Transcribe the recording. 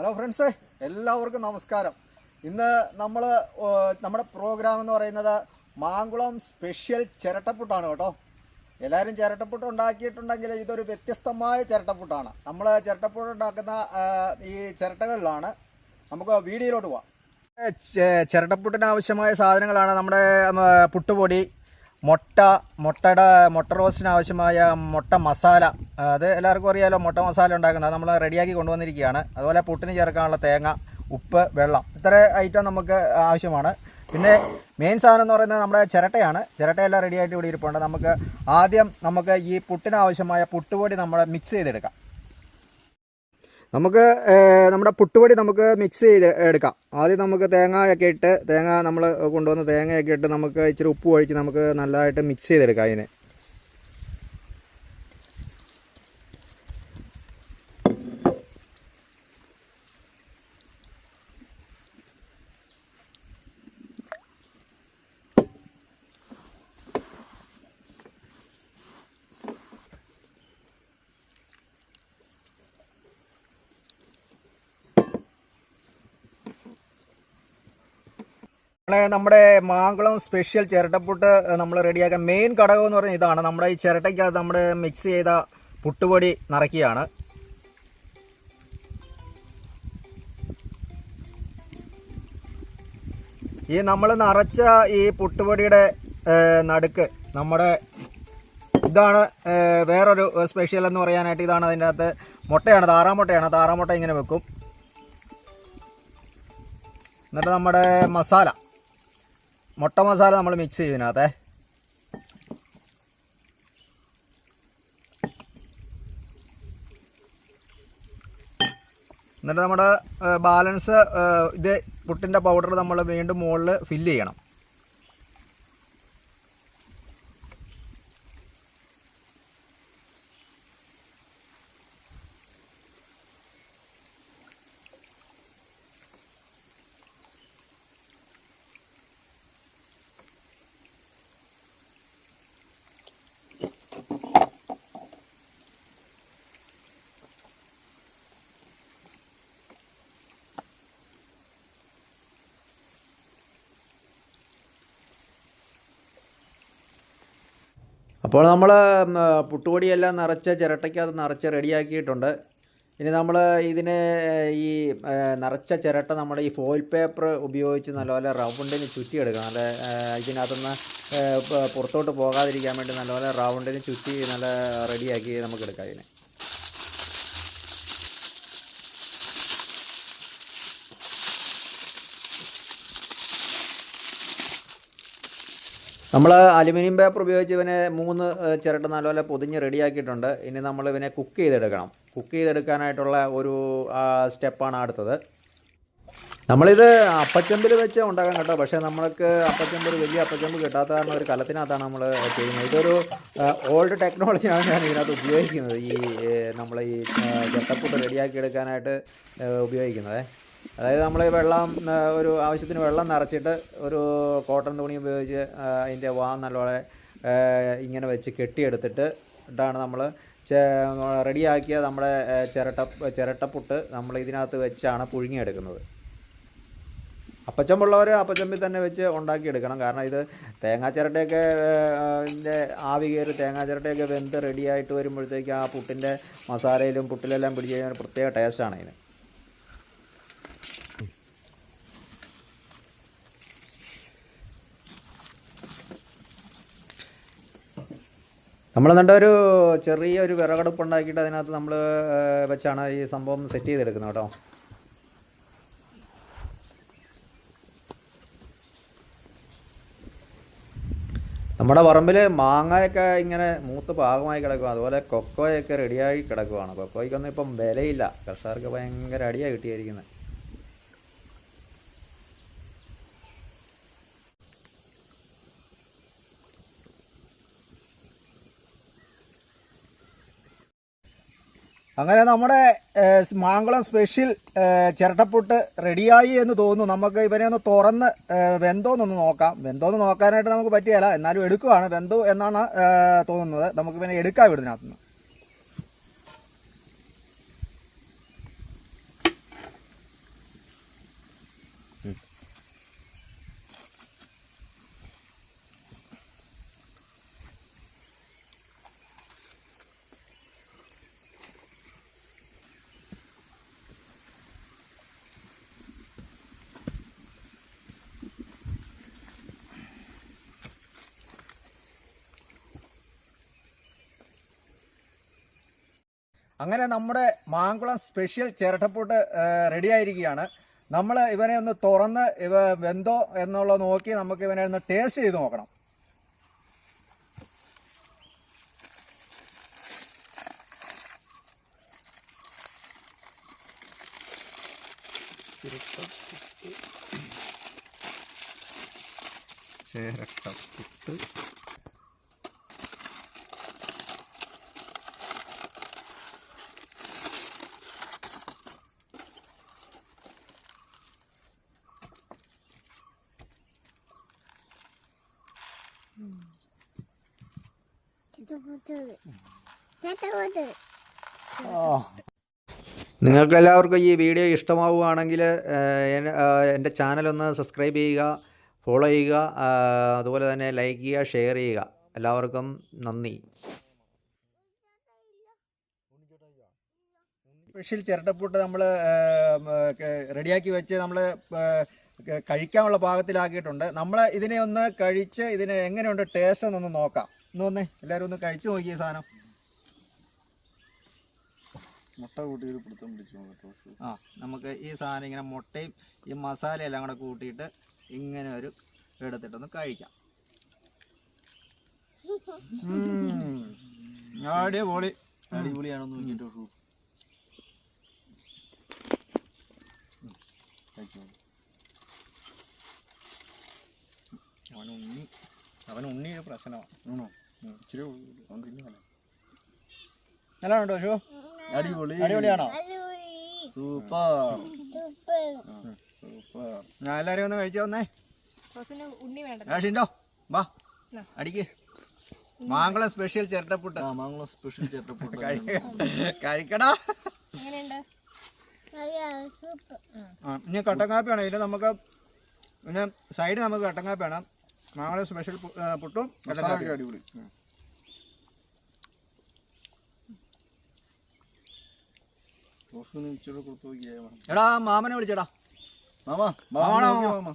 Hello friends എല്ലാവർക്കും നമസ്കാരം. ഇന്ന് നമ്മൾ നമ്മുടെ പ്രോഗ്രാം എന്ന് പറയുന്നത് മാങ്കുളം സ്പെഷ്യൽ ചിരട്ടപ്പുട്ടാണ് കേട്ടോ. എല്ലാവരും ചിരട്ടപ്പുട്ട് ഉണ്ടാക്കിയിട്ടുണ്ടെങ്കിൽ ഇതൊരു വ്യത്യസ്തമായ ചിരട്ടപ്പുട്ടാണ്. നമ്മൾ ചിരട്ടപ്പുട്ട് ഉണ്ടാക്കുന്ന ഈ ചിരട്ടകളിലാണ്. നമുക്ക് വീഡിയോയിലോട്ട് പോവാം. ചിരട്ടപ്പുട്ടിന് ആവശ്യമായ സാധനങ്ങളാണ് നമ്മുടെ പുട്ടുപൊടി മുട്ട മുട്ടയുടെ മുട്ട റോസ്റ്റിന് ആവശ്യമായ മുട്ട മസാല. അത് എല്ലാവർക്കും അറിയാലോ മുട്ട മസാല ഉണ്ടാക്കുന്നത്. നമ്മൾ റെഡിയാക്കി കൊണ്ടുവന്നിരിക്കുകയാണ്. അതുപോലെ പുട്ടിന് ചേർക്കാനുള്ള തേങ്ങ ഉപ്പ് വെള്ളം. ഇത്ര ഐറ്റം നമുക്ക് ആവശ്യമാണ്. പിന്നെ മെയിൻ സാധനം എന്ന് പറയുന്നത് നമ്മുടെ ചിരട്ടയാണ്. ചിരട്ടയെല്ലാം റെഡിയായിട്ട് ഇവിടെ ഇരിപ്പുണ്ട്. നമുക്ക് ആദ്യം നമുക്ക് ഈ പുട്ടിന് ആവശ്യമായ പുട്ടുപൊടി നമ്മൾ മിക്സ് ചെയ്തെടുക്കാം. നമുക്ക് നമ്മുടെ പുട്ടുപൊടി നമുക്ക് മിക്സ് ചെയ്ത് എടുക്കാം. ആദ്യം നമുക്ക് തേങ്ങയൊക്കെ ഇട്ട് തേങ്ങ നമ്മൾ കൊണ്ടുവന്ന തേങ്ങയൊക്കെ ഇട്ട് നമുക്ക് ഇച്ചിരി ഉപ്പ് ഒഴിച്ച് നമുക്ക് നല്ലതായിട്ട് മിക്സ് ചെയ്തെടുക്കാം അതിന്. നമ്മുടെ മാങ്കുളം സ്പെഷ്യൽ ചിരട്ടപ്പുട്ട് നമ്മൾ റെഡിയാക്കാൻ മെയിൻ ഘടകം എന്ന് പറഞ്ഞാൽ ഇതാണ്. നമ്മുടെ ഈ ചിരട്ടയ്ക്കകത്ത് നമ്മൾ മിക്സ് ചെയ്ത പുട്ടുപൊടി നിറയ്ക്കുകയാണ്. ഈ നമ്മൾ നിറച്ച ഈ പുട്ടുപൊടിയുടെ നടുക്ക് നമ്മുടെ ഇതാണ് വേറൊരു സ്പെഷ്യൽ എന്ന് പറയാനായിട്ട് ഇതാണ് അതിന്റെ അകത്ത് മുട്ടയാണ് താറാമുട്ടയാണ് താറാമുട്ട ഇങ്ങനെ വെക്കും. എന്നിട്ട് നമ്മുടെ മസാല. മുട്ട മസാല നമ്മൾ മിക്സ് ചെയ്യുന്നതെ എന്നിട്ട് നമ്മുടെ ബാലൻസ് ഇത് പുട്ടിന്റെ പൗഡർ നമ്മൾ വീണ്ടും മുകളിൽ ഫില്ല് ചെയ്യണം. അപ്പോൾ നമ്മൾ പുട്ടുപൊടിയെല്ലാം നിറച്ച് ചിരട്ടയ്ക്കകത്ത് നിറച്ച് റെഡിയാക്കിയിട്ടുണ്ട്. ഇനി നമ്മൾ ഇതിനെ ഈ നിറച്ച ചിരട്ട നമ്മൾ ഈ ഫോയിൽ പേപ്പർ ഉപയോഗിച്ച് നല്ലപോലെ റൗണ്ടിന് ചുറ്റിയെടുക്കുക നല്ല ഇതിനകത്തുനിന്ന് പുറത്തോട്ട് പോകാതിരിക്കാൻ വേണ്ടി നല്ലപോലെ റൗണ്ടിന് ചുറ്റി നല്ല റെഡിയാക്കി നമുക്ക് എടുക്കാം ഇതിനെ. നമ്മൾ അലുമിനിയം പേപ്പർ ഉപയോഗിച്ച് ഇവനെ മൂന്ന് ചിരട്ട നല്ലപോലെ പൊതിഞ്ഞ് റെഡിയാക്കിയിട്ടുണ്ട്. ഇനി നമ്മൾ ഇവനെ കുക്ക് ചെയ്തെടുക്കണം. കുക്ക് ചെയ്തെടുക്കാനായിട്ടുള്ള ഒരു സ്റ്റെപ്പാണ് അടുത്തത്. നമ്മളിത് അപ്പച്ചമ്പിൽ വെച്ച് ഉണ്ടാക്കാൻ കേട്ടോ. പക്ഷേ നമ്മൾക്ക് അപ്പച്ചമ്പ് വലിയ അപ്പച്ചമ്പ് കിട്ടാത്ത കാരണം ഒരു കലത്തിനകത്താണ് നമ്മൾ ചെയ്യുന്നത്. ഇതൊരു ഓൾഡ് ടെക്നോളജിയാണ് ഞാൻ ഇതിനകത്ത് ഉപയോഗിക്കുന്നത്. ഈ നമ്മൾ ഈ ചട്ടപ്പുട്ട് റെഡിയാക്കി എടുക്കാനായിട്ട് ഉപയോഗിക്കുന്നത്. അതായത് നമ്മൾ വെള്ളം ഒരു ആവശ്യത്തിന് വെള്ളം നിറച്ചിട്ട് ഒരു കോട്ടൺ തുണി ഉപയോഗിച്ച് അതിന്റെ വാ നല്ലോണം ഇങ്ങനെ വെച്ച് കെട്ടിയെടുത്തിട്ട് ഇട്ടാണ് നമ്മൾ റെഡിയാക്കിയ നമ്മുടെ ചിരട്ട ചിരട്ടപ്പുട്ട് നമ്മൾ ഇതിനകത്ത് വെച്ചാണ് പുഴുങ്ങിയെടുക്കുന്നത്. അപ്പച്ചമ്പുള്ളവർ അപ്പച്ചമ്പിൽ തന്നെ വെച്ച് ഉണ്ടാക്കിയെടുക്കണം. കാരണം ഇത് തേങ്ങാ ചിരട്ടയൊക്കെ ഇതിന്റെ ആവി കയറി തേങ്ങാ ചിരട്ടയൊക്കെ വെന്ത് റെഡിയായിട്ട് വരുമ്പോഴത്തേക്ക് ആ പുട്ടിന്റെ മസാലയിലും പുട്ടിലെല്ലാം പിടിച്ച് കഴിഞ്ഞാൽ പ്രത്യേക ടേസ്റ്റാണ് ഇതിന് നമ്മൾ എന്നിട്ട് ഒരു ചെറിയൊരു വിറകടുപ്പ് ഉണ്ടാക്കിയിട്ട് അതിനകത്ത് നമ്മൾ വെച്ചാണ് ഈ സംഭവം സെറ്റ് ചെയ്തെടുക്കുന്നത് കേട്ടോ. നമ്മുടെ പറമ്പിൽ മാങ്ങയൊക്കെ ഇങ്ങനെ മൂത്ത് പാകമായി കിടക്കും. അതുപോലെ കൊക്കോയൊക്കെ റെഡിയായി കിടക്കുവാണ്. കൊക്കോയ്ക്കൊന്നും ഇപ്പം വിലയില്ല. കർഷകർക്ക് ഭയങ്കര അടിയാണ് കിട്ടിയിരിക്കുന്നത് അങ്ങനെ നമ്മുടെ മാങ്കുളം സ്പെഷ്യൽ ചിരട്ടപ്പുട്ട് റെഡിയായി എന്ന് തോന്നുന്നു. നമുക്ക് ഇവനെ ഒന്ന് തുറന്ന് വെന്തോന്നൊന്ന് നോക്കാം. വെന്തോന്ന് നോക്കാനായിട്ട് നമുക്ക് പറ്റിയല്ല. എന്നാലും എടുക്കുവാണ്. വെന്തു എന്നാണ് തോന്നുന്നത്. നമുക്ക് ഇവനെ എടുക്കാം ഇവിടുന്നകത്തുനിന്ന് അങ്ങനെ നമ്മുടെ മാങ്കുളം സ്പെഷ്യൽ ചിരട്ടപ്പൂട്ട് റെഡി ആയിരിക്കുകയാണ് നമ്മൾ ഇവനെ ഒന്ന് തുറന്ന് ഇവ വെന്തോ എന്നുള്ളത് നോക്കി നമുക്ക് ഇവനെ ഒന്ന് ടേസ്റ്റ് ചെയ്ത് നോക്കണം. ചിരട്ടപ്പുട്ട്. നിങ്ങൾക്ക് എല്ലാവർക്കും ഈ വീഡിയോ ഇഷ്ടമാവുകയാണെങ്കിൽ എന്റെ ചാനലൊന്ന് സബ്സ്ക്രൈബ് ചെയ്യുക ഫോളോ ചെയ്യുക അതുപോലെ തന്നെ ലൈക്ക് ചെയ്യുക ഷെയർ ചെയ്യുക. എല്ലാവർക്കും നന്ദി. സ്പെഷ്യൽ ചിരട്ടപ്പൂട്ട് നമ്മൾ റെഡിയാക്കി വെച്ച് നമ്മൾ കഴിക്കാനുള്ള പാകത്തിലാക്കിയിട്ടുണ്ട്. നമ്മൾ ഇതിനെ ഒന്ന് കഴിച്ച് ഇതിനെ എങ്ങനെയുണ്ട് ടേസ്റ്റ് എന്നൊന്ന് നോക്കാം. ഒന്ന് വന്നേ. എല്ലാവരും ഒന്ന് കഴിച്ചു നോക്കിയ സാധനം. മുട്ട കൂട്ടി ഒരു പിടുത്തം പിടിച്ചു ആ നമുക്ക് ഈ സാധനം ഇങ്ങനെ മുട്ടയും ഈ മസാല എല്ലാം കൂടെ കൂട്ടിയിട്ട് ഇങ്ങനെ ഒരു എടുത്തിട്ടൊന്ന് കഴിക്കാം. അടിപൊളി. അടിപൊളിയാണെന്ന് നോക്കിയിട്ട് ഉണ്ണി. അവൻ ഉണ്ണി ഒരു പ്രശ്നമാണ് ഇച്ചിരി അവൻ തിന്നാണ് നല്ല ഉണ്ടോ ഷോ അടിപൊളി. അടിപൊളിയാണോ സൂപ്പർ. സൂപ്പർ. ഞാൻ എല്ലാവരും ഒന്ന് കഴിച്ചു വന്നേ. റോസിന് ഉണ്ണി വേണ്ട രാഷിണ്ടോ വാ. അടിക്ക്. മാങ്കുളം സ്പെഷ്യൽ ചിരട്ടപ്പുട്ട്. ആ മാങ്ങ സ്പെഷ്യൽ ചിരട്ടപ്പുട്ട്. കഴി- കഴിക്കടാ. ഇനി കട്ടൻ കാപ്പിയാണ്? ഇതിൽ നമുക്ക് പിന്നെ സൈഡ് നമുക്ക് കട്ടൻ കാപ്പിയാണ്? മാങ്കുളം സ്പെഷ്യൽ പുട്ടും. അടിപൊളി. എടാ മാമനെ വിളിച്ചടാ. Mama mama.